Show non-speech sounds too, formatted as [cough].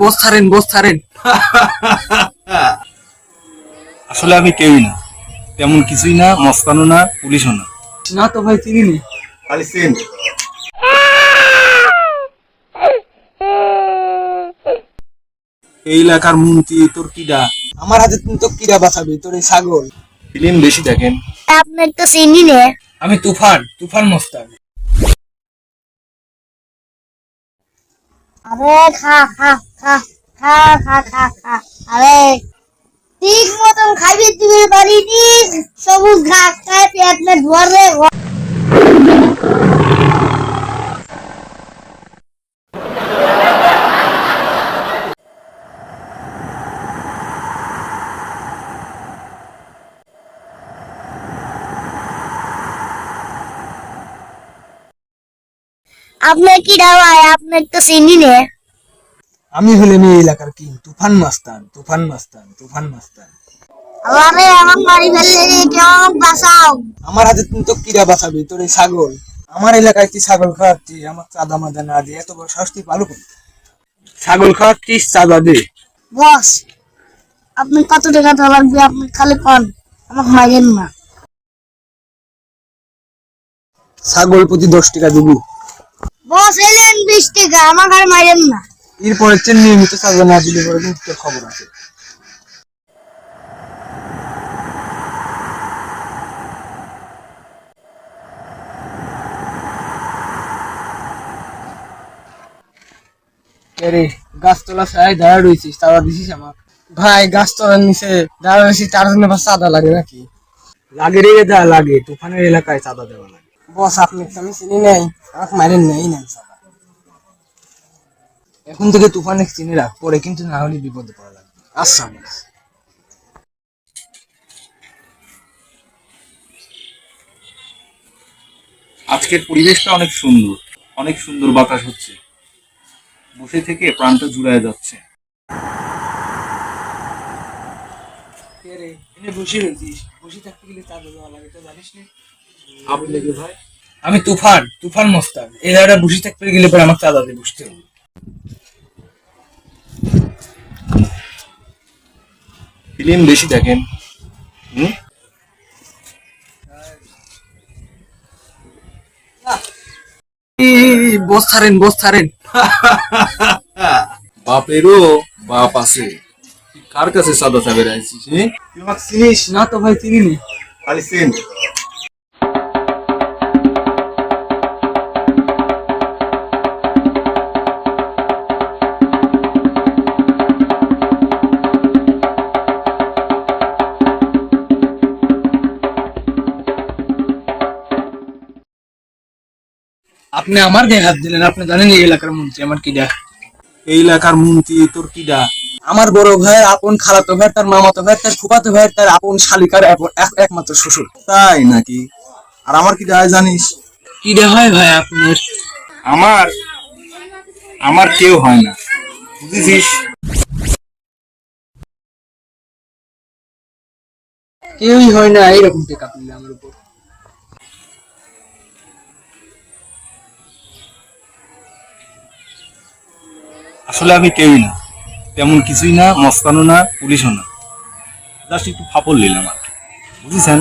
বস ছাড়েন বস ছাড়েন। আসলে আমি কেউই না। তেমন কিছুই না মস্তানো না পুলিশও না। না তো ভাই চিনি নি। খালি সেন। এই এলাকার মন্ত্রী তোর কিডা আমার হাতে তুমি তো কিরা বাঁচাবি তোর এই ছাগল। ফিল্ম বেশি দেখেন। আপনার তো চিনি নে। আমি তুফান তুফান মস্তান। আরে খা খা খা খা খা খা খা আরে ঠিক মতন খাইবি দিবি বাড়ি দিস সবুজ ঘাস খায় পেট মেট ভরে আপনার কি দাওয়ায় আপনার তো চিনি নে। আমি হলাম এই এলাকার কি তুফান মাস্তান তুফান মাস্তান তুফান মাস্তান। আরে আমার বাড়ি ফেললে কেমন বাঁচাও? আমার হাতে তুমি তো কিরা বাঁচাবি তোর এই ছাগল। আমার এলাকায় তুই ছাগল খাওয়াচ্ছি আমার চাঁদা মাদা না দিয়ে এত বড় সাহস তুই ভালো করি ছাগল খাওয়াচ্ছিস চাঁদা দে? বস আপনি কত টাকা দেওয়া লাগবে আপনি খালি কন আমাকে মাইরেন না। ছাগল প্রতি দশ টাকা দিবি। বস এলেন বিশ টাকা আমাকে আর মাইরেন না। এরপরে চেন নিয়মিত চাঁদা না দিলে পরে কিন্তু খবর আছে। রে গাছতলা ছায় দাঁড়া রয়েছিস চাঁদা দিছিস আমার ভাই গাছতলার নিচে দাঁড়া রয়েছিস তার জন্য চাঁদা লাগে নাকি? লাগে রে দা লাগে। তুফানের এলাকায় চাঁদা দেওয়া লাগে। বস আপনি তো আমি চিনি নাই। আমাকে মারেন নেই নেন এখন থেকে তুফানে চিনে রাখ পরে কিন্তু না হলে বিপদে পড়া লাগবে। আচ্ছা বস। আজকের পরিবেশটা অনেক সুন্দর অনেক সুন্দর বাতাস হচ্ছে। বসে থেকে প্রাণটা জুড়ায় যাচ্ছে। বসে রয়েছিস। বসে থাকতে গেলে চাঁদা দেওয়া লাগে তো জানিস নি। আপনি লেগে ভাই। আমি তুফান তুফান মস্তান। এই জায়গাটা বসে থাকতে গেলে পরে আমার চাঁদা দিয়ে বসতে হবে। ফিল্ম বেশি দেখেন। হুম? বস ছাড়েন বস ছাড়েন। [laughs] বাপেরও বাপ আছে। কার কাছে সাদা সাবের আছিস তুই আমাকে চিনিস? না তো ভাই চিনি খালি সেন আপনি আমার গায়ে হাত দিলেন আপনি জানেন এই এলাকার মন্ত্রী আমার কি দেখ এই এলাকার মন্ত্রী তোর কিডা আমার বড় ভাই আপন খালাতো ভাই তার মামাতো ভাই তার ফুফাতো ভাই তার আপন শালিকার এক- এক- একমাত্র শ্বশুর। তাই নাকি? আর আমার কি যায় জানিস? কি রে হয় ভাই আপনার? আমার আমার কেউ হয় না। বুঝেছিস? কেউই হয় না এইরকম টেকা পেলে আমার উপর। আসলে আমি কেউই না। তেমন কিছুই না মস্তানো না, পুলিশও না। জাস্ট একটু ফাপল নিলাম আর কি। বুঝেছেন?